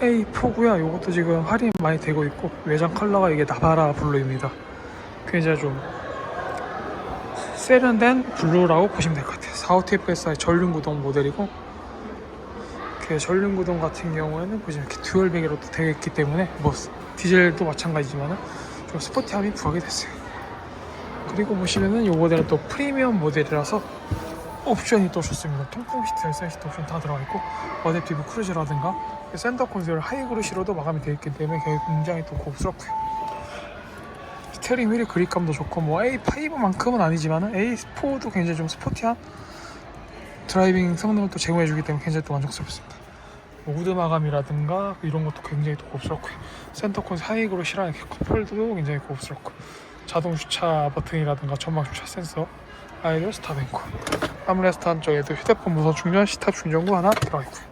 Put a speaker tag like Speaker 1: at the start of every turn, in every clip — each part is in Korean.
Speaker 1: A4고요. 이것도 지금 할인 많이 되고 있고 외장 컬러가 이게 나바라 블루입니다. 굉장히 좀 세련된 블루라고 보시면 될 것 같아요. 45TFSI 전륜 구동 모델이고 그 전륜 구동 같은 경우에는 보시면 이렇게 듀얼 베개로 또 되어 있기 때문에 뭐 디젤도 마찬가지지만은 좀 스포티함이 부각이 됐어요. 그리고 보시면은 이 모델은 또 프리미엄 모델이라서 옵션이 또 좋습니다. 통풍 시트, 열선 시트 옵션 다 들어가 있고 어댑티브 크루즈라든가 센터 콘솔 하이그루시로도 마감이 되어 있기 때문에 굉장히 또 고급스럽고요. 스티어링 휠의 그립감도 좋고 뭐 A5만큼은 아니지만은 A4도 굉장히 좀 스포티한 드라이빙 성능을 또 제공해주기 때문에 굉장히 또 만족스럽습니다. 뭐 우드 마감이라든가 이런 것도 굉장히 또 고급스럽고요. 센터 콘솔 하이그루시랑 이렇게 컵홀드도 굉장히 고급스럽고 자동 주차 버튼이라든가 전방 주차 센서 아이돌 스타뱅크 아무레스트 한쪽에도 휴대폰 무선 충전 시타 충전구 하나 들어있고요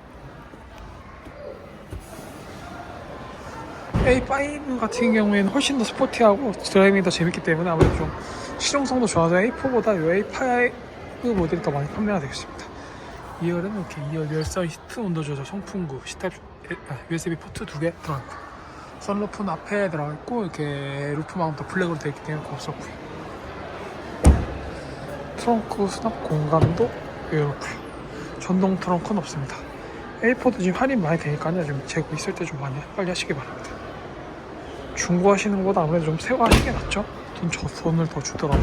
Speaker 1: A5 같은 경우에는 훨씬 더 스포티하고 드라이빙이 더 재밌기 때문에 아무래도 좀 실용성도 좋아서 A4보다 이 A5 모델이 더 많이 판매가 되겠습니다. 2열은 이렇게 2열 열선 히트 온도 조절 송풍구 시타 USB 포트 두 개 들어있고 선루프는 앞에 들어가 있고 이렇게 루프 마운트 블랙으로 되어 있기 때문에 고급스럽고요. 트렁크 수납 공간도 이렇고요. 전동 트렁크는 없습니다. A4도 지금 할인 많이 되니까요. 좀 재고 있을 때 좀 많이 빨리 하시기 바랍니다. 중고 하시는 것보다 아무래도 좀 새거 하시는 게 낫죠? 돈, 저, 돈을 더 주더라도